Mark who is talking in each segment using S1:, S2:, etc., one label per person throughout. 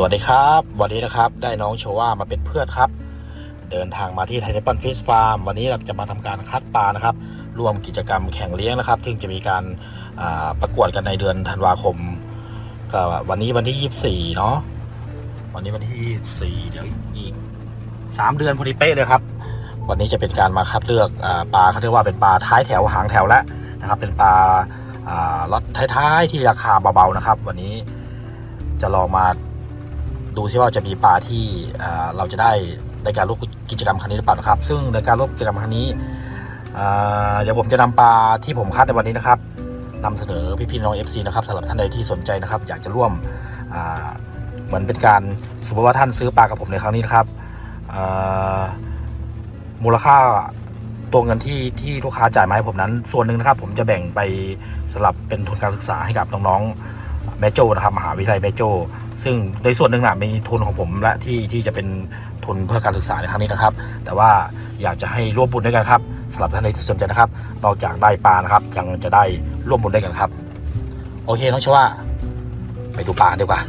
S1: สวัสดีครับ วันนี้นะครับได้น้องโชว่ามาเป็นเพื่อนครับ เดินทางมาที่ไทยนิปปอนฟิชฟาร์มวันนี้เราจะมาทำการคัดปลานะครับรวมกิจกรรมแข่งเลี้ยงนะครับ ซึ่งจะมีการประกวดกันในเดือนธันวาคมก็วันนี้วันที่ 24 เนาะวันนี้วันที่ 24 เดี๋ยวอีก 3 เดือนพอดีเป๊ะเลยครับ วันนี้จะเป็นการมาคัดเลือกอปลาเขาเรียกว่าเป็นปลาท้ายแถวหางแถวแล้วนะครับ เป็นปลาล็อตท้ายๆที่ราคาเบาๆนะครับ วันนี้จะลองมา ดูซิว่าจะมีปลาที่เราจะได้ในการร่วมกิจกรรมครั้งนี้หรือเปล่านะครับ ซึ่งในการร่วมกิจกรรมครั้งนี้เดี๋ยวผมจะนำปลาที่ผมคัดในวันนี้นะครับนำเสนอพี่ๆน้อง FC นะครับสำหรับท่านใดที่สนใจนะครับ อยากจะร่วมเหมือนเป็นการสมมติว่าท่านซื้อปลากับผมในครั้งนี้นะครับมูลค่าตัวเงินที่ที่ลูกค้าจ่ายมาให้ผมนั้น ส่วนหนึ่งนะครับ ผมจะแบ่งไปสำหรับเป็นทุนการศึกษาให้กับน้องๆ แม่โจนะครับมหาวิทยาลัยแม่โจ ซึ่งในส่วนหนึ่งนะมีทุนของผมและที่ที่จะเป็นทุนเพื่อการศึกษาในครั้งนี้นะครับ แต่ว่าอยากจะให้ร่วมบุญด้วยกันครับสำหรับท่านใดที่สนใจนะครับนอกจากได้ปลานะครับยังจะได้ร่วมบุญด้วยกันครับ โอเคน้องชว่า ไปดูปลาดีกว่า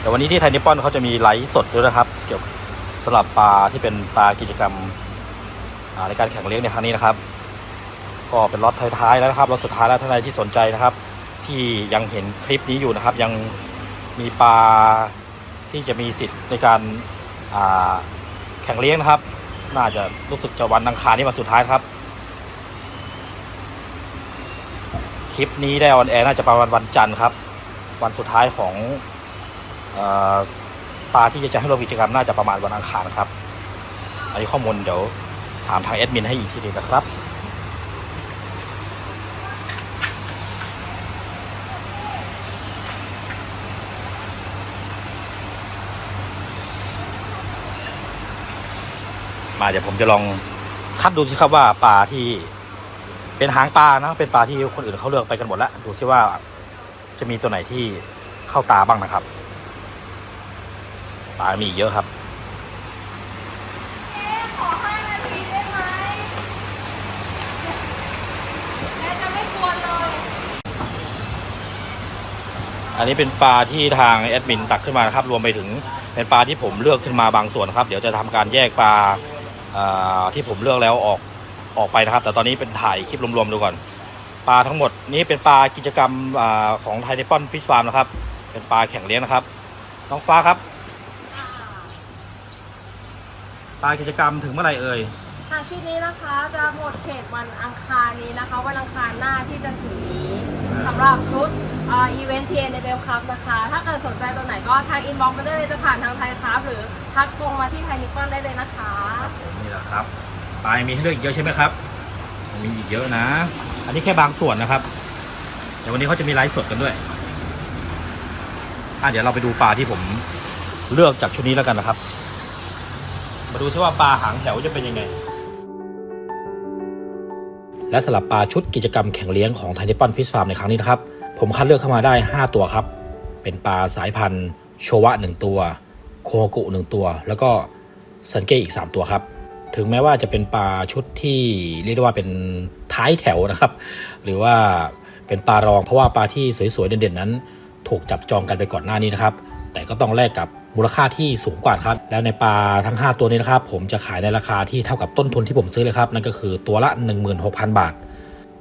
S1: แต่วันนี้ที่ไทยนิปปอนเขาจะมีไลฟ์สดด้วยนะครับ เกี่ยวกับสำหรับปลาที่เป็นปลากิจกรรม ในการแข่งเลี้ยงในครั้งนี้นะครับ ก็เป็นล็อตท้ายๆแล้วนะครับล็อตสุดท้ายแล้วท่านใดที่สนใจนะครับ ที่ยังเห็นคลิปนี้อยู่นะครับ ยังมีปลาที่จะมีสิทธิ์ในการาแข่งเลี้ยงนะครับ น่าจะรู้สึกจะวันอังคารนี้วันสุดท้ายครับ คลิปนี้ได้ออนแอร์น่าจะประมาณวันจันทร์ครับ วันสุดท้ายของอปลาที่จะให้ร่วมกิจกรรมน่าจะประมาณวันอังคารครับ อันนี้ข้อมูลเดี๋ยว ถามทางแอดมินให้อีกทีนึงนะครับมาเดี๋ยวผมจะลองคัดดูสิครับว่าปลาที่เป็นหางปลานะเป็นปลาที่คนอื่นเขาเลือกไปกันหมดแล้วดูสิว่าจะมีตัวไหนที่เข้าตาบ้างนะครับปลามีเยอะครับ
S2: ขอห้านาทีได้ไหมแม่จะไม่กวนเลย
S1: อันนี้เป็นปลาที่ทางแอดมินตักขึ้นมานะครับ รวมไปถึงเป็นปลาที่ผมเลือกขึ้นมาบางส่วนครับ เดี๋ยวจะทำการแยกปลาที่ผมเลือกแล้วออกออกไปนะครับ แต่ตอนนี้เป็นถ่ายคลิปรวมๆดูก่อน ปลาทั้งหมดนี้เป็นปลากิจกรรมอของไทยเนปอนฟิชฟาร์มนะครับ เป็นปลาแข่งเลี้ยงนะครับ น้องฟ้าครับ ปลากิจกรรมถึงเมื่อไหร่เอ่ย
S2: ค่ะชุดนี้นะคะจะหมดเขตวันอังคารนี้นะคะ วันอังคารหน้าที่จะถึงนี้ สำหรับชุดอีเวนต์ทีเอ็นในเบลคัพนะคะ ถ้าเกิดสนใจตัวไหนก็ทางอินบ็อกซ์มาได้เลยจะผ่านทางไทยครับหรือทักตรงมาที่ไทยนิปอนได้เลยนะคะ
S1: นี่แหละครับปลายมีให้เลือกอีกเยอะใช่ไหมครับ มีอีกเยอะนะ อันนี้แค่บางส่วนนะครับเดี๋ยววันนี้เขาจะมีไลฟ์สดกันด้วยอะเดี๋ยวเราไปดูปลาที่ผมเลือกจากชุดนี้แล้วกันนะครับ มาดูซิว่าปลาหางแถวจะเป็นยังไง และสำหรับปลาชุดกิจกรรมแข่งเลี้ยงของไทนิปอนฟิชฟาร์มในครั้งนี้นะครับ ผมคัดเลือกเข้ามาได้ 5 ตัวครับ เป็นปลาสายพันธุ์ โชวะ 1 ตัว โคโกุ 1 ตัว แล้วก็ซันเก้อีก 3 ตัวครับ ถึงแม้ว่าจะเป็นปลาชุดที่เรียกได้ว่าเป็นท้ายแถวนะครับ หรือว่าเป็นปลารองเพราะว่าปลาที่สวยๆเด่นๆนั้น ถูกจับจองกันไปก่อนหน้านี้นะครับ แต่ก็ต้องแลกกับ มูลค่าที่สูงกว่าครับ แล้วในปลาทั้ง 5 ตัวนี้นะครับ ผมจะขายในราคาที่เท่ากับต้นทุนที่ผมซื้อเลยครับ นั่นก็คือตัวละ 16,000 บาท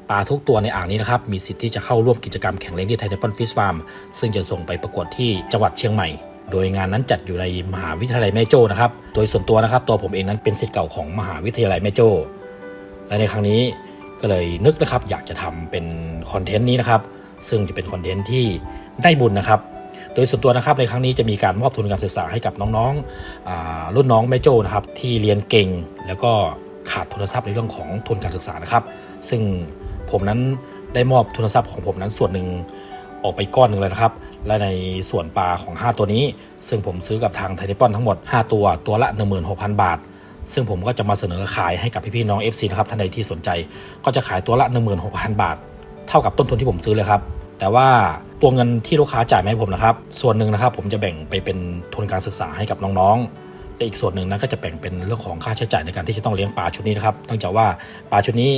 S1: ปลาทุกตัวในอ่างนี้นะครับ มีสิทธิ์ที่จะเข้าร่วมกิจกรรมแข่งเลี้ยงที่ไทเนปอนฟิชฟาร์ม ซึ่งจะส่งไปประกวดที่จังหวัดเชียงใหม่ โดยงานนั้นจัดอยู่ในมหาวิทยาลัยแม่โจ้นะครับ โดยส่วนตัวนะครับ ตัวผมเองนั้นเป็นศิษย์เก่าของมหาวิทยาลัยแม่โจ้ และในครั้งนี้ก็เลยนึกนะครับอยากจะทำเป็นคอนเทนต์นี้นะครับ ซึ่งจะเป็นคอนเทนต์ที่ได้บุญนะครับ ดยส่วนตัวนะครับในครั้งนี้จะมีการมอบทุนการศึกษาให้กับน้องๆรุ่นน้องแม่โจ้นะครับที่เรียนเก่งแล้วก็ขาดทุนทรัพย์ในเรื่องของทุนการศึกษานะครับ ซึ่งผมนั้นได้มอบทุนทรัพย์ของผมนั้นส่วนหนึ่งออกไปก้อนหนึ่งเลยนะครับ และในส่วนปลาของ 5 ตัวนี้ ซึ่งผมซื้อกับทางไทยนิปอนทั้งหมด 5 ตัวตัวละ 16,000 บาท ซึ่งผมก็จะมาเสนอขายให้กับพี่ๆน้อง FC นะครับท่านใดที่สนใจ ก็จะขายตัวละ 16,000 บาท เท่ากับต้นทุนที่ผมซื้อเลยครับ แต่ว่าตัวเงินที่ลูกค้าจ่ายมาให้ผมนะครับ ส่วนหนึ่งนะครับ ผมจะแบ่งไปเป็นทุนการศึกษาให้กับน้องๆและอีกส่วนหนึ่งนะก็จะแบ่งเป็นเรื่องของค่าใช้จ่ายในการที่จะต้องเลี้ยงปลาชุดนี้นะครับเนื่องจากว่าปลาชุดนี้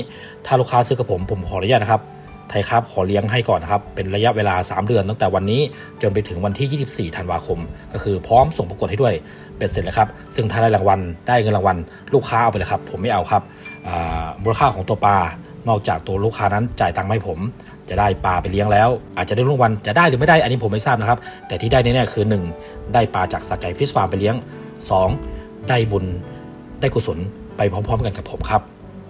S1: ถ้าลูกค้าซื้อกับผมผมขออนุญาตนะครับไทยครับขอเลี้ยงให้ก่อนนะครับ เป็นระยะเวลา 3 เดือน ตั้งแต่วันนี้จนไปถึงวันที่ 24 ธันวาคม ก็คือพร้อมส่งประกวดให้ด้วยเป็นเสร็จแล้วครับ ซึ่งถ้าได้รางวัลได้เงินรางวัลลูกค้าเอาไปเลยครับ ผมไม่เอาครับมูลค่าของตัวปลานอกจากตัวลูกค้านั้นจ่ายตังค์ให้ผม จะได้ปลาไปเลี้ยงแล้ว อาจจะได้รางวัลจะได้หรือไม่ได้อันนี้ผมไม่ทราบนะครับ แต่ที่ได้แน่ๆคือ 1 ได้ปลาจากสากไก่ฟิชฟาร์มไปเลี้ยง 2 ได้บุญได้กุศลไปพร้อม ๆ กันกับผมครับ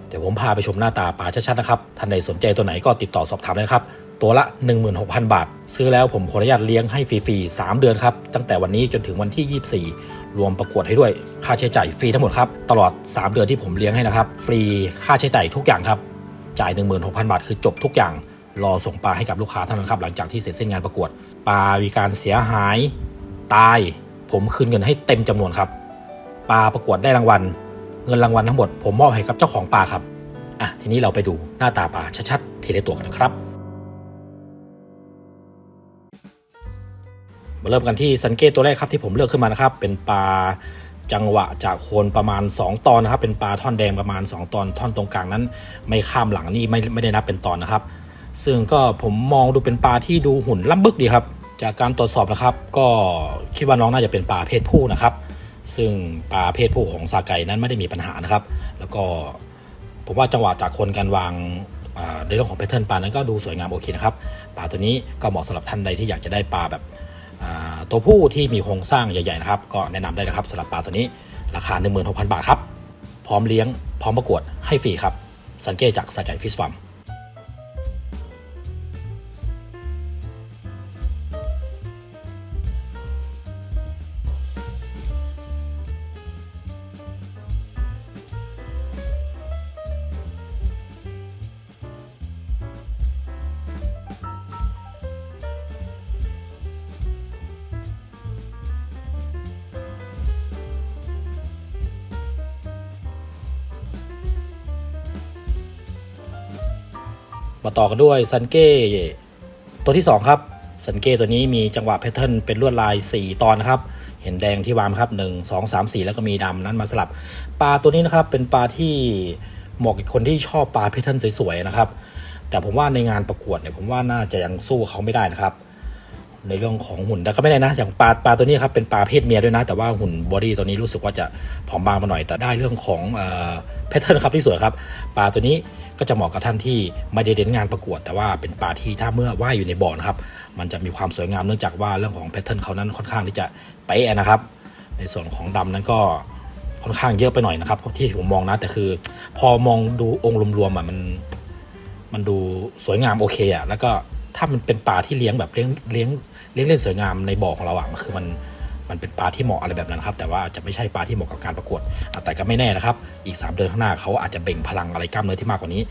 S1: เดี๋ยวผมพาไปชมหน้าตาปลาชัดๆนะครับท่านใดสนใจตัวไหนก็ติดต่อสอบถามได้ครับ ตัวละ 16,000 บาท ซื้อแล้วผมขออนุญาตเลี้ยงให้ฟรีๆ 3 เดือนครับ ตั้งแต่วันนี้จนถึงวันที่ 24 รวมประกวดให้ด้วย ค่าใช้จ่ายฟรีทั้งหมดครับ ตลอด 3 เดือนที่ผมเลี้ยงให้นะครับ ฟรีค่าใช้จ่ายทุกอย่างครับ จ่าย 16,000 บาทคือจบทุกอย่าง รอส่งปลาให้กับลูกค้าเท่านั้นครับหลังจากที่เสร็จเส้นงานประกวด ปลามีการเสียหาย ตาย ผมคืนเงินให้เต็มจำนวนครับ ปลาประกวดได้รางวัล เงินรางวัลทั้งหมดผมมอบให้กับเจ้าของปลาครับอะทีนี้เราไปดูหน้าตาปลาชัดๆทีละตัวกันนะครับ มาเริ่มกันที่สันเกตตัวแรกครับที่ผมเลือกขึ้นมานะครับ เป็นปลาจังหวะจากโคนประมาณ 2 ตอนนะครับ เป็นปลาท่อนแดงประมาณ 2 ตอน ท่อนตรงกลางนั้น ไม่ข้ามหลังนี่ไม่ไม่ได้นับเป็นตอนนะครับ ซึ่งก็ผมมองดูเป็นปลาที่ดูหุ่นล่ำบึกดีครับ จากการตรวจสอบนะครับ ก็คิดว่าน้องน่าจะเป็นปลาเพศผู้นะครับ ซึ่งปลาเพศผู้ของซาไก่นั้นไม่ได้มีปัญหานะครับ แล้วก็ผมว่าจังหวะจากคนการวางในเรื่องของแพทเทิร์นปลานั้นก็ดูสวยงามโอเคนะครับปลาตัวนี้ก็เหมาะสำหรับท่านใดที่อยากจะได้ปลาแบบตัวผู้ที่มีโครงสร้างใหญ่ๆนะครับ ก็แนะนำได้นะครับสำหรับปลาตัวนี้ราคา 16,000 บาทครับ พร้อมเลี้ยง พร้อมประกวดให้ฟรีครับ สังเกตจากสกายฟิชฟาร์ม ต่อกันด้วยซันเก้ตัวที่ 2 ครับซันเก้ตัวนี้มีจังหวะแพทเทิร์นเป็นลวดลาย 4 ตอนนะครับ เห็นแดงที่วางครับ1 2 3 4 แล้วก็มีดำนั้นมาสลับ ปลาตัวนี้นะครับเป็นปลาที่เหมาะกับคนที่ชอบปลาแพทเทิร์นสวยๆนะครับ แต่ผมว่าในงานประกวดเนี่ยผมว่าน่าจะยังสู้เขาไม่ได้นะครับ ในเรื่องของหุ่นแต่ก็ไม่ได้นะ อย่างปลาปลาตัวนี้ครับเป็นปลาเพศเมียด้วยนะ แต่ว่าหุ่นบอดี้ตัวนี้รู้สึกว่าจะผอมบางมาหน่อย แต่ได้เรื่องของแพทเทิร์นครับที่สวยครับ ปลาตัวนี้ก็จะเหมาะกับท่านที่ไม่ได้เด่นงานประกวด แต่ว่าเป็นปลาที่ถ้าเมื่อว่ายอยู่ในบ่อนะครับ มันจะมีความสวยงามเนื่องจากว่าเรื่องของแพทเทิร์นเขานั้นค่อนข้างที่จะเป๊ะนะครับ ในส่วนของดำนั้นก็ค่อนข้างเยอะไปหน่อยนะครับที่ผมมองนะแต่คือ พอมองดูองค์รวมๆอะมันมันดูสวยงามโอเคอะแล้วก็ถ้ามันเป็นปลาที่เลี้ยงแบบเลี้ยงเลี้ยง เลี้ยงเล่นสวยงามในบ่อของเราอะมันคือมันมันเป็นปลาที่เหมาะอะไรแบบนั้นครับ แต่ว่าจะไม่ใช่ปลาที่เหมาะกับการประกวด แต่ก็ไม่แน่นะครับ อีก 3 เดือนข้างหน้าเขาอาจจะเบ่งพลังอะไรกล้ามเนื้อที่มากกว่านี้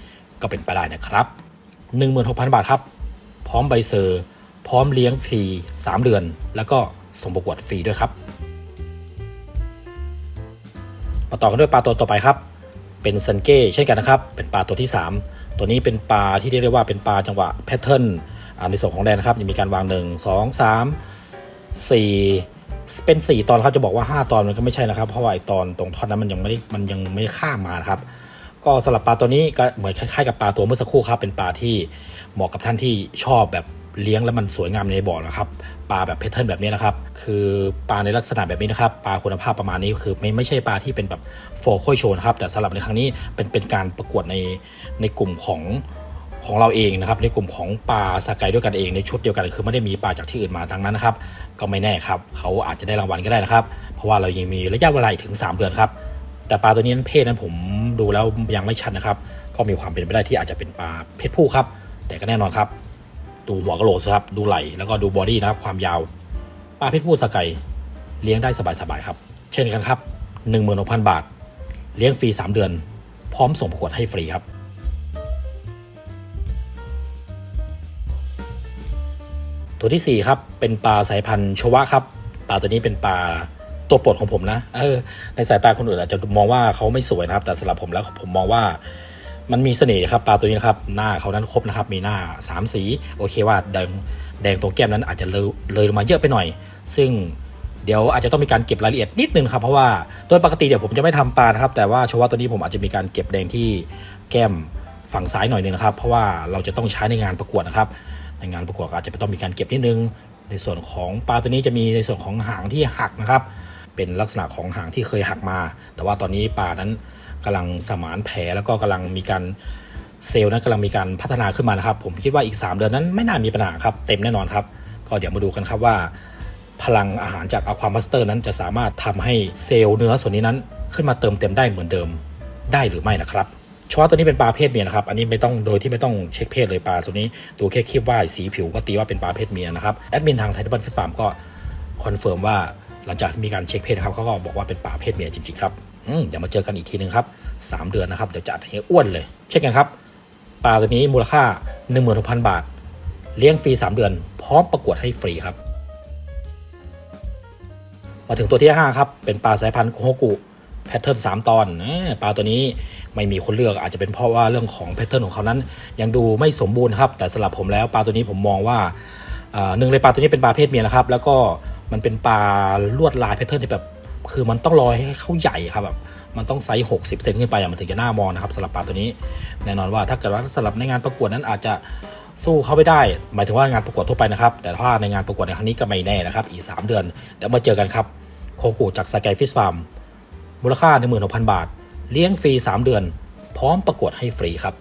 S1: ก็เป็นไปได้นะครับ 16,000 บาทครับ พร้อมใบเซอร์ พร้อมเลี้ยงฟรี 3 เดือน แล้วก็ส่งประกวดฟรีด้วยครับ มาต่อกันด้วยปลาตัวต่อไปครับ เป็นซันเก้เช่นกันนะครับ เป็นปลาตัวที่ 3 ตัวนี้เป็นปลาที่เรียกได้ว่าเป็นปลาจังหวะแพทเทิร์น ในส่วนของแดนนะครับยังมีการวาง 1 2 3 4 เป็น 4 ตอนครับจะบอกว่า 5 ตอนมันก็ไม่ใช่นะครับ เพราะว่าไอตอนตรงท่อนนั้นมันยังไม่มันยังไม่ข้ามมาครับก็สำหรับปลาตัวนี้ก็เหมือนคล้ายๆกับปลาตัวเมื่อสักครู่ครับเป็นปลาที่เหมาะกับท่านที่ชอบแบบเลี้ยงแล้วมันสวยงามในบ่อนะครับปลาแบบแพทเทิร์นแบบนี้นะครับ คือปลาในลักษณะแบบนี้นะครับปลาคุณภาพประมาณนี้คือไม่ไม่ใช่ปลาที่เป็นแบบโฟร์ค่อยโชนะครับแต่สำหรับในครั้งนี้เป็นเป็นการประกวดในในกลุ่มของ ของเราเองนะครับในกลุ่มของปลาสกายด้วยกันเองในชุดเดียวกันคือไม่ได้มีปลาจากที่อื่นมาทั้งนั้นนะครับก็ไม่แน่ครับเขาอาจจะได้รางวัลก็ได้นะครับ เพราะว่าเรายังมีระยะเวลาถึง 3 เดือนครับแต่ปลาตัวนี้นั้นเพศนั้นผมดูแล้วยังไม่ชัดนะครับ ก็มีความเป็นไปได้ที่อาจจะเป็นปลาเพศผู้ครับ แต่ก็แน่นอนครับ ดูหัวกะโหลกครับดูไหล่แล้วก็ดูบอดี้นะครับความยาวปลาเพศผู้สกายเลี้ยงได้สบายๆครับ เช่นกันครับ16,000 บาท เลี้ยงฟรี 3 เดือน พร้อมส่งประกวดให้ฟรีครับ ตัวที่4ครับเป็นปลาสายพันธุ์ชวะครับปลาตัวนี้เป็นปลาตัวโปรดของผมนะเออในสายตาคนอื่นอาจจะมองว่าเขาไม่สวยนะครับ แต่สำหรับผมแล้วผมมองว่ามันมีเสน่ห์ครับปลาตัวนี้นะครับหน้าเขานั้นครบนะครับ มีหน้า 3 สีโอเคว่าแดงแดงตรงแก้มนั้นอาจจะเลยเลยลงมาเยอะไปหน่อย ซึ่งเดี๋ยวอาจจะต้องมีการเก็บรายละเอียดนิดนึงครับเพราะว่าโดยปกติเดี๋ยวผมจะไม่ทำปลานะครับ แต่ว่าชวะตัวนี้ผมอาจจะมีการเก็บแดงที่แก้มฝั่งซ้ายหน่อยหนึงนะครับ เพราะว่าเราจะต้องใช้ในงานประกวดนะครับ ในงานประกวดก็อาจจะต้องมีการเก็บนิดนึง ในส่วนของปลาตัวนี้จะมีในส่วนของหางที่หักนะครับ เป็นลักษณะของหางที่เคยหักมา แต่ว่าตอนนี้ปลานั้นกำลังสมานแผลแล้วก็กำลังมีการเซลล์นั้นกำลังมีการพัฒนาขึ้นมานะครับ ผมคิดว่าอีก 3 เดือนนั้นไม่น่ามีปัญหาครับเต็มแน่นอนครับ ก็เดี๋ยวมาดูกันครับว่า พลังอาหารจากอความาสเตอร์นั้นจะสามารถทำให้เซลล์เนื้อส่วนนี้นั้น ขึ้นมาเติมเต็มได้เหมือนเดิมได้หรือไม่นะครับ ชอตัวนี้เป็นปลาเพศเมียนะครับ อันนี้ไม่ต้องโดยที่ไม่ต้องเช็คเพศเลยปลาตัวนี้ดูแค่คลิปว่าสีผิวก็ตีว่าเป็นปลาเพศเมียนะครับแอดมินทางไทยบันฟิสฟาร์มก็คอนเฟิร์มว่าหลังจากมีการเช็คเพศครับเขาก็บอกว่าเป็นปลาเพศเมียจริงๆครับอืมเดี๋ยวมาเจอกันอีกทีนึงครับสามเดือนนะครับเดี๋ยวจัดให้อ้วนเลย เช็คกันครับปลาตัวนี้มูลค่า16,000 บาท เลี้ยงฟรี 3 เดือน พร้อมประกวดให้ฟรีครับ มาถึงตัวที่ 5 ครับ เป็นปลาสายพันธุ์โฮกุ แพทเทิร์น3ตอนปลาตัวนี้ไม่มีคนเลือกอาจจะเป็นเพราะว่าเรื่องของแพทเทิร์นของเขานั้น ยังดูไม่สมบูรณ์ครับ แต่สำหรับผมแล้วปลาตัวนี้ผมมองว่าหนึ่งเลยปลาตัวนี้เป็นปลาเพศเมียนะครับ แล้วก็มันเป็นปลาลวดลายแพทเทิร์นที่แบบคือมันต้องรอให้เขาใหญ่ครับแบบมันต้องไซส์ 60 เซนขึ้นไปอะมันถึงจะน่ามองนะครับสำหรับปลาตัวนี้ แน่นอนว่าถ้าเกิดว่าสำหรับในงานประกวดนั้นอาจจะสู้เขาไม่ได้ หมายถึงว่างานประกวดทั่วไปนะครับ แต่ถ้าในงานประกวดในครั้งนี้ก็ไม่แน่นะครับ อีก 3 เดือน เดี๋ยวมาเจอกันครับ โคกุจากสกายฟิชฟาร์ม มูลค่า 16,000 บาท เลี้ยงฟรี 3 เดือน พร้อมประกวดให้ฟรีครับ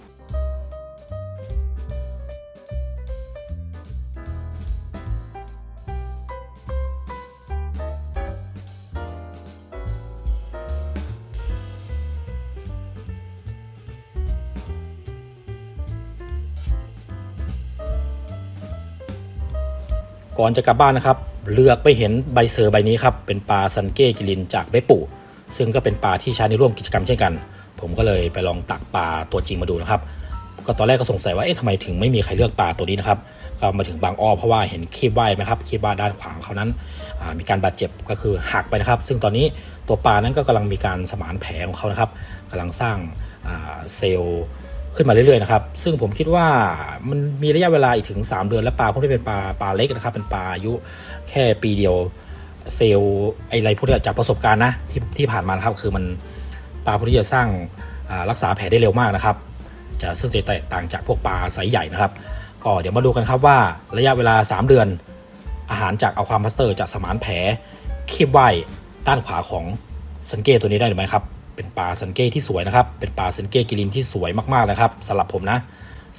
S1: ก่อนจะกลับบ้านนะครับ เลือกไปเห็นใบเซอร์ใบนี้ครับ เป็นปลาซันเก้กิลินจากเบปุ ซึ่งก็เป็นปลาที่ใช้ในร่วมกิจกรรมเช่นกัน ผมก็เลยไปลองตักปลาตัวจริงมาดูนะครับ ก็ตอนแรกก็สงสัยว่าเอ๊ะทำไมถึงไม่มีใครเลือกปลาตัวนี้นะครับก็มาถึงบางอ้อเพราะว่าเห็นคลิปว่ายไหมครับคลิปว่าด้านขวางเขานั้นมีการบาดเจ็บก็คือหักไปนะครับ ซึ่งตอนนี้ตัวปลานั้นก็กำลังมีการสมานแผลของเขานะครับกำลังสร้างเซลล์ขึ้นมาเรื่อยๆนะครับ ซึ่งผมคิดว่ามันมีระยะเวลาอีกถึง 3 เดือนและปลาพวกนี้เป็นปลาปลาเล็กนะครับ เป็นปลาอายุแค่ปีเดียว เซลล์ไอะไรพวกนี้จากประสบการณ์นะที่ที่ผ่านมานะครับคือมันปลาพวกนี้จะสร้างรักษาแผลได้เร็วมากนะครับ จะซึ่งจะแตกต่างจากพวกปลาไซส์ใหญ่นะครับ ก็เดี๋ยวมาดูกันครับว่าระยะเวลา 3 เดือน อาหารจากเอาความพัสเตอร์จะสมานแผลคีบไว้ด้านขวาของซันเก้ตัวนี้ได้หรือไม่ครับ เป็นปลาซันเก้ที่สวยนะครับ เป็นปลาซันเก้กิลินที่สวยมากๆนะครับสำหรับผมนะ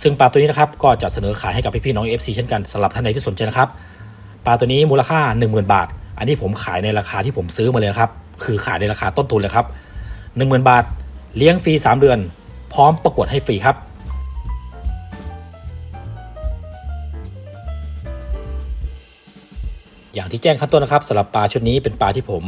S1: ซึ่งปลาตัวนี้นะครับก็จะเสนอขายให้กับพี่ๆน้อง FC เช่นกันสำหรับท่านใดที่สนใจนะครับ ปลาตัวนี้มูลค่า 10,000 บาท อันนี้ผมขายในราคาที่ผมซื้อมาเลยครับ คือขายในราคาต้นทุนเลยครับ 10,000 บาท เลี้ยงฟรี 3 เดือน พร้อมประกวดให้ฟรีครับ อย่างที่แจ้งขั้นต้นนะครับสำหรับปลาชุดนี้เป็นปลาที่ผม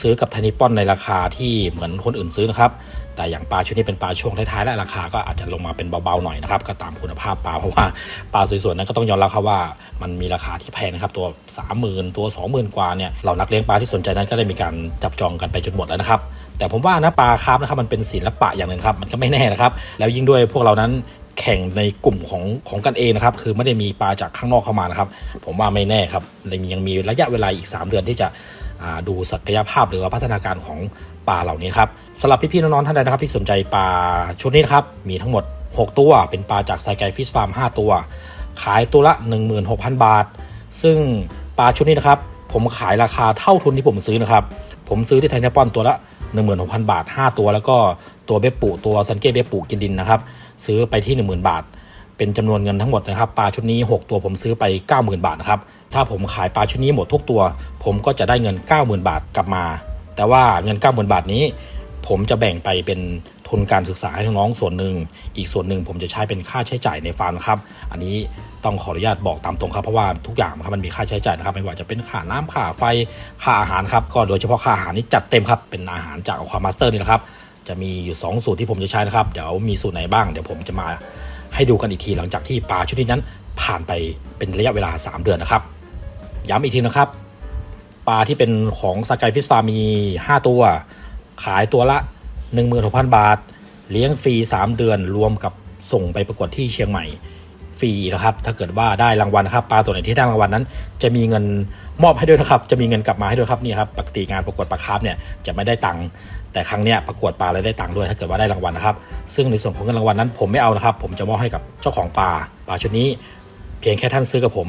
S1: ซื้อกับไทนิปอนในราคาที่เหมือนคนอื่นซื้อนะครับ แต่อย่างปลาชุดนี้เป็นปลาช่วงท้ายๆและราคาก็อาจจะลงมาเป็นเบาๆหน่อยนะครับก็ตามคุณภาพปลาเพราะว่าปลาสวยๆนั้นก็ต้องยอมรับครับว่า มันมีราคาที่แพงนะครับตัว 30,000 ตัว 20,000 กว่าเนี่ยเรานักเลี้ยงปลาที่สนใจนั้นก็ได้มีการจับจองกันไปจนหมดแล้วนะครับแต่ผมว่านะปลาคาร์ฟนะครับมันเป็นศิละปะอย่างหนึ่งครับมันก็ไม่แน่นะครับแล้วยิ่งด้วยพวกเรานั้น แข่งในกลุ่มของของกันเองนะครับ คือไม่ได้มีปลาจากข้างนอกเข้ามานะครับ ผมว่าไม่แน่ครับเลยยังมีระยะเวลาอีก 3 เดือนที่จะดูศักยภาพหรือว่าพัฒนาการของปลาเหล่านี้ครับสำหรับพี่ๆน้องๆท่านใดนะครับ ที่สนใจปลาชุดนี้นะครับ มีทั้งหมด 6 ตัว เป็นปลาจากไซไกฟิชฟาร์ม5ตัว ขายตัวละ 16,000 บาท ซึ่งปลาชุดนี้นะครับ ผมขายราคาเท่าทุนที่ผมซื้อนะครับ ผมซื้อที่ไทยเนปอนตัวละ16,000 บาท 5 ตัว แล้วก็ตัวเบปปุตัวซันเก้เบปปุกินดินนะครับ ซื้อไปที่ 10,000 บาท เป็นจำนวนเงินทั้งหมดนะครับปลาชุดนี้ 6 ตัวผมซื้อไป 90,000 บาทนะครับถ้าผมขายปลาชุดนี้หมดทุกตัว ผมก็จะได้เงิน 90,000 บาทกลับมา แต่ว่าเงิน 90,000 บาทนี้ ผมจะแบ่งไปเป็นทุนการศึกษาให้น้องส่วนหนึ่ง อีกส่วนหนึ่งผมจะใช้เป็นค่าใช้จ่ายในฟาร์มครับ อันนี้ต้องขออนุญาตบอกตามตรงครับเพราะว่าทุกอย่างครับมันมีค่าใช้จ่ายนะครับ ไม่ว่าจะเป็นค่าน้ำค่าไฟค่าอาหารครับก็โดยเฉพาะค่าอาหารนี่จัดเต็มครับเป็นอาหารจากอความาสเตอร์นี่แหละครับ จะมีอยู่ 2 สูตรที่ผมจะใช้นะครับ เดี๋ยวมีสูตรไหนบ้าง เดี๋ยวผมจะมาให้ดูกันอีกทีหลังจากที่ปลาชุดนี้นั้นผ่านไปเป็นระยะเวลา 3 เดือนนะครับ ย้ำอีกทีนะครับ ปลาที่เป็นของสกายฟิสฟาร์มี 5 ตัว ขายตัวละ 16,000 บาท เลี้ยงฟรี 3 เดือนรวมกับส่งไปประกวดที่เชียงใหม่ฟรีนะครับ ถ้าเกิดว่าได้รางวัลนะครับ ปลาตัวไหนที่ได้รางวัลนั้น จะมีเงินมอบให้ด้วยนะครับ จะมีเงินกลับมาให้ด้วยครับนี่ครับ ปกติงานประกวดปลาคาร์ฟเนี่ยจะไม่ได้ตังค์ แต่ครั้งเนี้ยประกวดปลาเลยได้ตังค์ด้วยถ้าเกิดว่าได้รางวัลนะครับ ซึ่งในส่วนของเงินรางวัลนั้น ผมไม่เอานะครับ ผมจะมอบให้กับเจ้าของปลาปลาชุดนี้ เพียงแค่ท่านซื้อกับผม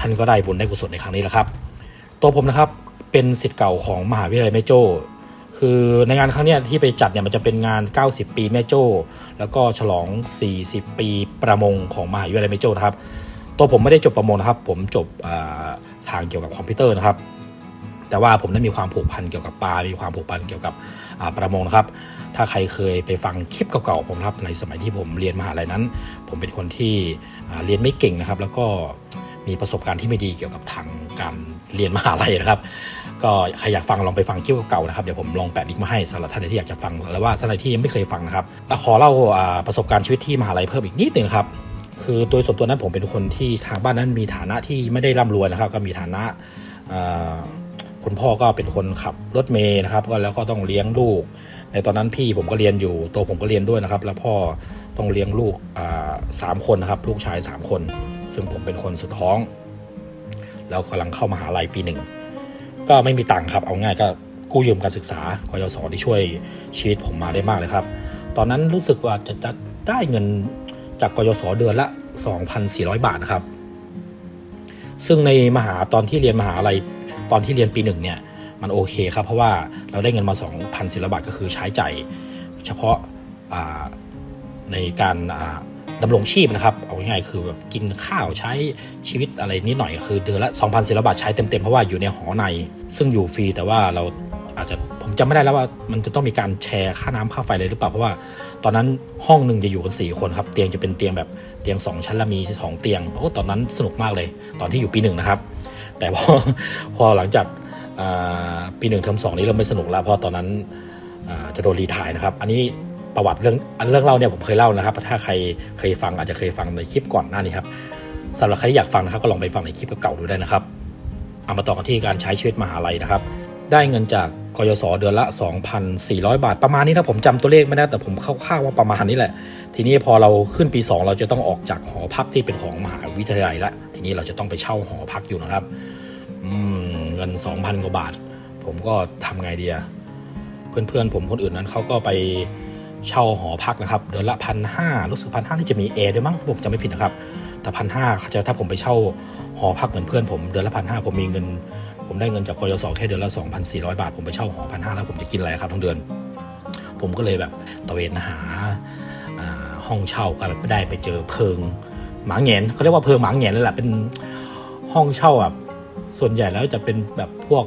S1: ท่านก็ได้บุญได้กุศลในครั้งนี้แล้วครับ ตัวผมนะครับเป็นสิทธิ์เก่าของมหาวิทยาลัยแม่โจ้คือในงานครั้งนี้ที่ไปจัดเนี่ยมันจะเป็นงาน 90 ปีแม่โจ้ แล้วก็ฉลอง 40 ปีประมงของมหาวิทยาลัยแม่โจ้นะครับ ตัวผมไม่ได้จบประมงนะครับ ผมจบทางเกี่ยวกับคอมพิวเตอร์นะครับ แต่ว่าผมได้มีความผูกพันเกี่ยวกับปลา มีความผูกพันเกี่ยวกับประมงนะครับ ถ้าใครเคยไปฟังคลิปเก่าๆผมนะครับในสมัยที่ผมเรียนมหาลัยนั้น ผมเป็นคนที่เรียนไม่เก่งนะครับ แล้วก็มีประสบการณ์ที่ไม่ดีเกี่ยวกับทางการเรียนมหาลัยนะครับ ก็ใครอยากฟังลองไปฟังคลิปเก่าๆนะครับเดี๋ยวผมลองแปะลิงก์มาให้สำหรับท่านที่อยากจะฟังแล้วว่าท่านที่ยังไม่เคยฟังนะครับแล้วขอเล่าประสบการณ์ชีวิตที่มหาลัยเพิ่มอีกนิดนึงครับคือโดยส่วนตัวนั้นผมเป็นคนที่ทางบ้านนั้นมีฐานะที่ไม่ได้ร่ำรวยนะครับ ก็มีฐานะ คุณพ่อก็เป็นคนขับรถเมย์นะครับก็แล้วก็ต้องเลี้ยงลูก ในตอนนั้นพี่ผมก็เรียนอยู่ ตัวผมก็เรียนด้วยนะครับ แล้วพ่อต้องเลี้ยงลูกสามคนนะครับ ลูกชายสามคน ซึ่งผมเป็นคนสุดท้อง แล้วกำลังเข้ามหาลัยปีหนึ่งก็ไม่มีตังค์ครับ เอาง่ายก็กู้ยืมการศึกษากยศที่ช่วยชีวิตผมมาได้มากเลยครับ ตอนนั้นรู้สึกว่าจะจะได้เงินจากกยศเดือนละ 2,400 บาทนะครับ ซึ่งในมหาตอนที่เรียนมหาลัย ตอนที่เรียนปีหนึ่งเนี่ยมันโอเคครับ เพราะว่าเราได้เงินมา2,400บาทก็คือใช้จ่ายเฉพาะาในการาดำรงชีพนะครับ เอาง่ายๆคือแบบกินข้าวใช้ชีวิตอะไรนิดหน่อยคือเดือนละ2,400บาทใช้เต็มๆ เพราะว่าอยู่ในหอใน ซึ่งอยู่ฟรี แต่ว่าเราอาจจะผมจำไม่ได้แล้วว่ามันจะต้องมีการแชร์ค่าน้ำค่าไฟเลยหรือเปล่าเพราะว่า ตอนนั้นห้องหนึ่งจะอยู่กันสี่คนครับ เตียงจะเป็นเตียงแบบเตียงสองชั้นแล้วมีสองเตียงโอ้ตอนนั้นสนุกมากเลย ตอนที่อยู่ปีหนึ่งนะครับ แต่พอพอหลังจากปีหนึ่งเทอมสองนี้เริ่มไม่สนุกแล้วเพราะตอนนั้นจะโดนรีทายนะครับ อันนี้ประวัติเรื่องเรื่องเล่าเนี่ยผมเคยเล่านะครับ ถ้าใครเคยฟังอาจจะเคยฟังในคลิปก่อนหน้านี้ครับสำหรับใครที่อยากฟังนะครับก็ลองไปฟังในคลิปเก่าๆดูได้นะครับเอามาต่อกันที่การใช้ชีวิตมหาลัยนะครับ ได้เงินจากกยศเดือนละ 2,400 บาท ประมาณนี้ถ้าผมจำตัวเลขไม่ได้แต่ผมคร่าวๆว่าประมาณนี้แหละ ทีนี้พอเราขึ้นปี 2 เราจะต้องออกจากหอพักที่เป็นของมหาวิทยาลัยแล้ว นี้เราจะต้องไปเช่าหอพักอยู่นะครับ อืมเงิน 2,000 กว่าบาท ผมก็ทำไงดีอะเพื่อนๆผมคนอื่นนั้นเขาก็ไปเช่าหอพักนะครับ เดือนละพันห้ารู้สึกพันห้าที่จะมีแอร์ด้วยมั้งผมจะไม่ผิดนะครับ แต่พันห้าเขาจะถ้าผมไปเช่าหอพักเหมือนเพื่อนผมเดือนละพันห้าผมมีเงิน ผมได้เงินจากกยศแค่เดือนละ 2,400 บาท ผมไปเช่าหอพันห้าแล้วผมจะกินอะไรครับทั้งเดือน ผมก็เลยแบบตะเวนหาอ่าห้องเช่าก็ได้ไปเจอเพิง หมาเงนเขาเรียกว่าเพิงหมาเงนนั่นแหละเป็นห้องเช่าแบบส่วนใหญ่แล้วจะเป็นแบบพวก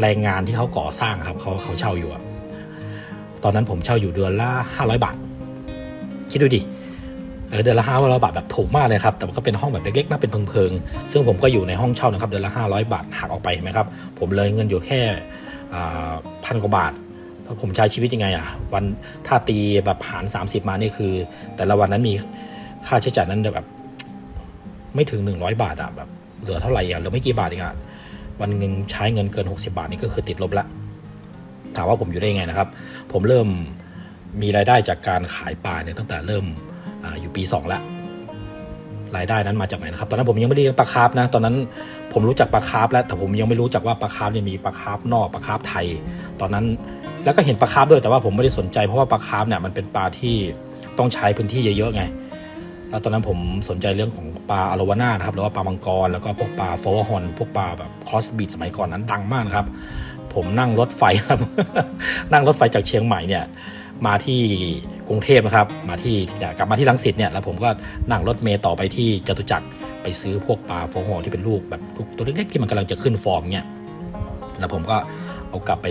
S1: แรงงานที่เขาก่อสร้างครับเขาเขาเช่าอยู่อะตอนนั้นผมเช่าอยู่เดือนละ500บาท คิดดูดิเออเดือนละห้าร้อยบาทแบบถูกมากเลยครับ แต่มันก็เป็นห้องแบบเล็กๆน่าเป็นเพิงๆ ซึ่งผมก็อยู่ในห้องเช่านะครับ เดือนละห้าร้อยบาทหักออกไปเห็นไหมครับ ผมเลยเงินอยู่แค่พันกว่าบาทแล้วผมใช้ชีวิตยังไงอะ วันถ้าตีแบบหาร 30 มานี่คือ แต่ละวันนั้นมีค่าใช้จ่ายนั้นแบบ ไม่ถึง 100 บาทอะแบบเหลือเท่าไหร่อะเหลือไม่กี่บาทเองอะวันหนึงใช้เงินเกิน 60 บาทนี่ก็คือติดลบละถามว่าผมอยู่ได้ยังไงนะครับ ผมเริ่มมีรายได้จากการขายปลาเนี่ยตั้งแต่เริ่มออยู่ปี 2ล้วรายได้นั้นมาจากไหนนะครับ ตอนนั้นผมยังไม่ได้เลี้ยงปลาคาร์ฟนะ ตอนนั้นผมรู้จักปลาคาร์ฟแล้ว แต่ผมยังไม่รู้จักว่าปลาคาร์ฟเนี่ยมีปลาคาร์ฟนอกปลาคาร์ฟไทย ตอนนั้นแล้วก็เห็นปลาคาร์ฟด้วยแต่ว่าผมไม่ได้สนใจเพราะว่าปลาคาร์ฟเนี่ยมันเป็นปลาที่ต้องใช้พื้นที่เยอะๆไง แล้วตอนนั้นผมสนใจเรื่องของปลาอโลวาน่านะครับหรือว่าปลามังกรแล้วก็พวกปลาโฟร์ฮอนพวกปลาแบบคอสบีดสมัยก่อนนั้นดังมากครับ ผมนั่งรถไฟครับ นั่งรถไฟจากเชียงใหม่เนี่ยมาที่กรุงเทพนะครับ มาที่กลับมาที่ลังสิตเนี่ยแล้วผมก็นั่งรถเมย์ต่อไปที่จตุจักรไปซื้อพวกปลาโฟร์ฮอนที่เป็นลูกแบบตัวเล็กๆที่มันกำลังจะขึ้นฟอร์มเนี่ยแล้วผมก็เอากลับไป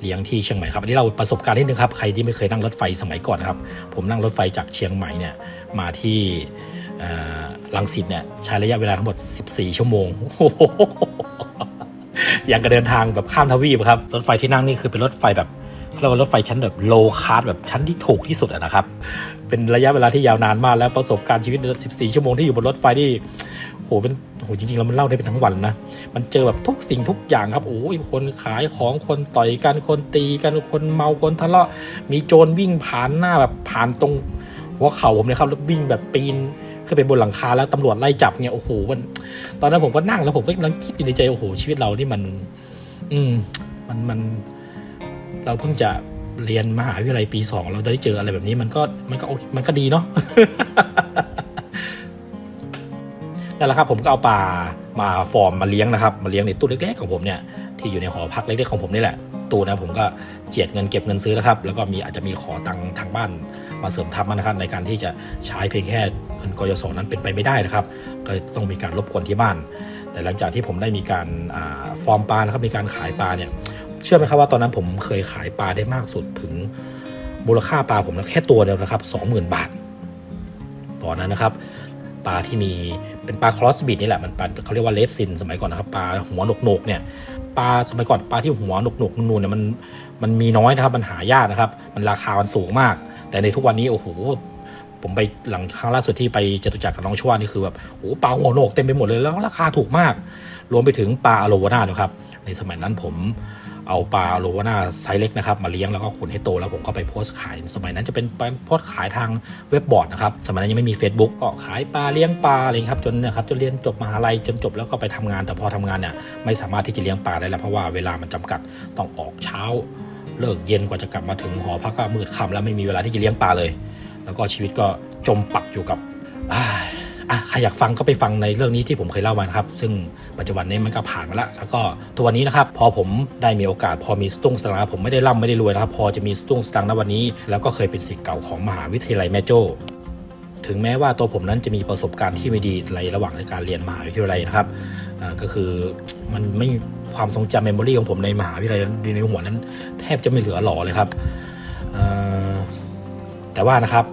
S1: เลี้ยงที่เชียงใหม่ครับอันนี้เราประสบการณ์นิดนึงครับใครที่ไม่เคยนั่งรถไฟสมัยก่อนนะครับ ผมนั่งรถไฟจากเชียงใหม่เนี่ยมาที่ลังสิตเนี่ยใช้ระยะเวลาทั้งหมด 14 ชั่วโมงอย่างกระเดินทางแบบข้ามทวีปครับรถไฟที่นั่งนี่คือเป็นรถไฟแบบ เขาเรียกว่ารถไฟชั้นแบบโลคาร์ดแบบชั้นที่ถูกที่สุดอะนะครับ เป็นระยะเวลาที่ยาวนานมากแล้วประสบการณ์ชีวิต 14 ชั่วโมงที่อยู่บนรถไฟที่โหเป็นโหจริงๆแล้วมันเล่าได้เป็นทั้งวันนะ มันเจอแบบทุกสิ่งทุกอย่างครับ โอ้ยคนขายของคนต่อยกันคนตีกันคนเมาคนทะเลาะ มีโจรวิ่งผ่านหน้าแบบผ่านตรงหัวเข่าผมเลยครับแล้ววิ่งแบบปีนขึ้นไปบนหลังคาแล้วตำรวจไล่จับเนี่ยโอ้โหมัน ตอนนั้นผมก็นั่งแล้วผมก็กำลังคิดอยู่ในใจโอ้โหชีวิตเรานี่มัน อืมมันมัน เราเพิ่งจะเรียนมหาวิทยาลัยปีสองเราได้เจออะไรแบบนี้มันก็มันก็มันก็ดีเนาะนั่นแหละครับผมก็เอาปลามาฟอร์มมาเลี้ยงนะครับ มาเลี้ยงในตู้เล็กๆของผมเนี่ยที่อยู่ในหอพักเล็กๆของผมนี่แหละตู้นะผมก็เจียดเงินเก็บเงินซื้อนะครับ แล้วก็มีอาจจะมีขอตังค์ทางบ้านมาเสริมทัพนะครับ ในการที่จะใช้เพียงแค่เงินกยศนั้นเป็นไปไม่ได้นะครับ ก็ต้องมีการรบกวนที่บ้าน แต่หลังจากที่ผมได้มีการฟอร์มปลานะครับมีการขายปลาเนี่ย เชื่อไหมครับว่าตอนนั้นผมเคยขายปลาได้มากสุดถึงมูลค่าปลาผมแค่ตัวเดียวนะครับสองหมื่นบาทตอนนั้นนะครับ ปลาที่มีเป็นปลาครอสบีดนี่แหละมันปลาเขาเรียกว่าเลสซินสมัยก่อนนะครับปลาหัวหนกหนกเนี่ยปลาสมัยก่อนปลาที่หัวหนกหนกนูนเนี่ยมันมันมีน้อยนะครับมันหายากนะครับ มันราคามันสูงมาก แต่ในทุกวันนี้โอ้โหผมไปหลังครั้งล่าสุดที่ไปจตุจักรกับน้องชวานี่คือแบบโอ้โหปลาหัวโหนกเต็มไปหมดเลยแล้วราคาถูกมาก รวมไปถึงปลาอโลวาน่านะครับ ในสมัยนั้นผม เอาปลาโลวาน่าไซส์เล็กนะครับมาเลี้ยงแล้วก็ขุนให้โตแล้วผมก็ไปโพสต์ขาย สมัยนั้นจะเป็นโพสต์ขายทางเว็บบอร์ดนะครับสมัยนั้นยังไม่มี Facebook ก็ขายปลาเลี้ยงปลาอะไรครับจนนะครับจนเรียนจบมหาลัยจนจบแล้วก็ไปทำงาน แต่พอทำงานเนี่ยไม่สามารถที่จะเลี้ยงปลาได้แล้วเพราะว่าเวลามันจำกัดต้องออกเช้า เลิกเย็นกว่าจะกลับมาถึงหอพักก็มืดค่ำแล้วไม่มีเวลาที่จะเลี้ยงปลาเลย แล้วก็ชีวิตก็จมปักอยู่กับอ ใครอยากฟังก็ไปฟังในเรื่องนี้ที่ผมเคยเล่ามานะครับ ซึ่งปัจจุบันนี้มันก็ผ่านมาแล้ว แล้วก็ตัวนนี้นะครับ พอผมได้มีโอกาส พอมีสตุ้งสตังค์ผมไม่ได้ร่ำไม่ได้รวยนะครับ พอจะมีสตุ้งสตังค์ณวันนี้ แล้วก็เคยเป็นศิษย์เก่าของมหาวิทยาลัยแม่โจ้ถึงแม้ว่าตัวผมนั้นจะมีประสบการณ์ที่ไม่ดีในระหว่างในการเรียนมหาวิทยาลัยนะครับก็คือมันไม่ความทรงจำเมมโมรีของผมในมหาวิทยาลัยในหัวนั้น แทบจะไม่เหลือหล่อเลยครับแต่ว่านะครับ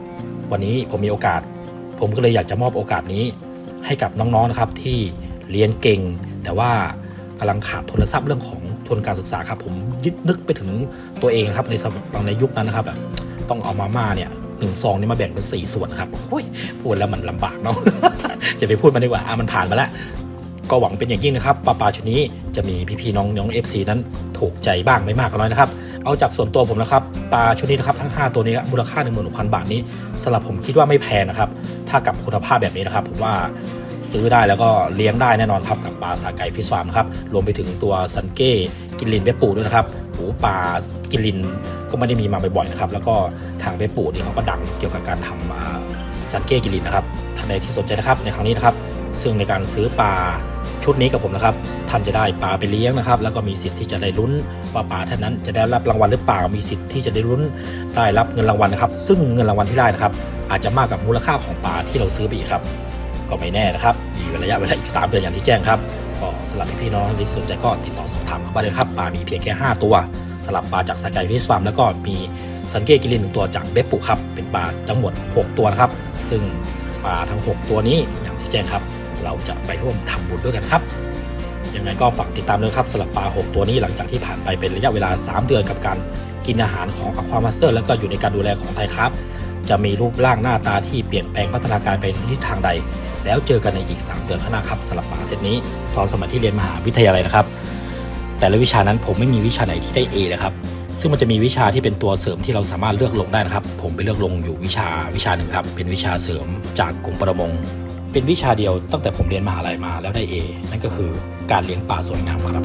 S1: วันนี้ผมมีโอกาส ผมก็เลยอยากจะมอบโอกาสนี้ ให้กับน้องๆนะครับที่เรียนเก่ง แต่ว่ากำลังขาดทุนทรัพย์เรื่องของทุนการศึกษาครับ ผมยึดนึกไปถึงตัวเองนะครับในสมัยในยุคนั้นนะครับแบบต้องเอามาม่าเนี่ยหนึ่งซองนี่มาแบ่งเป็นสี่ส่วนครับโอ้ยพูดแล้วมันลำบากเนาะจะไปพูดมันดีกว่าอะมันผ่านมาแล้วก็หวังเป็นอย่างยิ่งนะครับปลาปลาชุดนี้จะมีพี่ๆน้องน้อง FC นั้นถูกใจบ้างไม่มากก็น้อยนะครับ เอาจากส่วนตัวผมนะครับปลาชุดนี้นะครับทั้ง 5 ตัวนี้มูลค่า1 6 0 0 0 บาทนี้สำหรับผมคิดว่าไม่แพงนะครับ ถ้ากับคุณภาพแบบนี้นะครับผมว่าซื้อได้แล้วก็เลี้ยงได้แน่นอนครับกับปลาสาไก่ฟิชฟาร์มนะครับรวมไปถึงตัวซันเก้กินลินเบปปูด้วยนะครับโอ้ปลากินลินก็ไม่ได้มีมาบ่อยๆนะครับแล้วก็ทางเบปปูนี่เขาก็ดังเกี่ยวกับการทำซันเก้กินลินนะครับท่านใดที่สนใจนะครับในครั้งนี้นะครับ ซึ่งในการซื้อปลาชุดนี้กับผมนะครับ ท่านจะได้ปลาไปเลี้ยงนะครับ แล้วก็มีสิทธิ์ที่จะได้ลุ้นว่าปลาท่านนั้นจะได้รับรางวัลหรือเปล่ามีสิทธิ์ที่จะได้ลุ้นได้รับเงินรางวัลนะครับ ซึ่งเงินรางวัลที่ได้นะครับ อาจจะมากกับมูลค่าของปลาที่เราซื้อไปอีกครับ ก็ไม่แน่นะครับ มีระยะเวลาอีก 3 เดือนอย่างที่แจ้งครับ ก็สำหรับพี่น้องที่สนใจก็ติดต่อสอบถามเข้ามาเลยครับปลามีเพียงแค่ 5 ตัวสำหรับปลาจากสกายฟิชฟาร์มแล้วก็มีสันเกกิลินหนึ่งตัวจากเบปปุครับ เป็นปลาทั้งหมด 6 ตัวนะครับ ซึ่งปลาทั้ง 6 ตัวนี้อย่างที่แจ้งครับ เราจะไปร่วมทำบุญด้วยกันครับ ยังไงก็ฝากติดตามเลยครับสำหรับปลา 6 ตัวนี้หลังจากที่ผ่านไปเป็นระยะเวลา 3 เดือนกับการกินอาหารของ Aqua Master แล้วก็อยู่ในการดูแลของไทยครับ จะมีรูปร่างหน้าตาที่เปลี่ยนแปลงพัฒนาการไปในทิศทางใด แล้วเจอกันในอีก 3 เดือนข้างหน้าครับสำหรับปลาเซตนี้ ตอนสมัยที่เรียนมหาวิทยาลัยนะครับ แต่ละวิชานั้นผมไม่มีวิชาไหนที่ได้ A เลยครับ ซึ่งมันจะมีวิชาที่เป็นตัวเสริมที่เราสามารถเลือกลงได้นะครับ ผมไปเลือกลงอยู่วิชาวิชาหนึ่งครับ เป็นวิชาเสริมจากกรมประมง เป็นวิชาเดียวตั้งแต่ผมเรียนมหาลัยมาแล้วได้ A นั่นก็คือการเลี้ยงปลาสวยงามครับ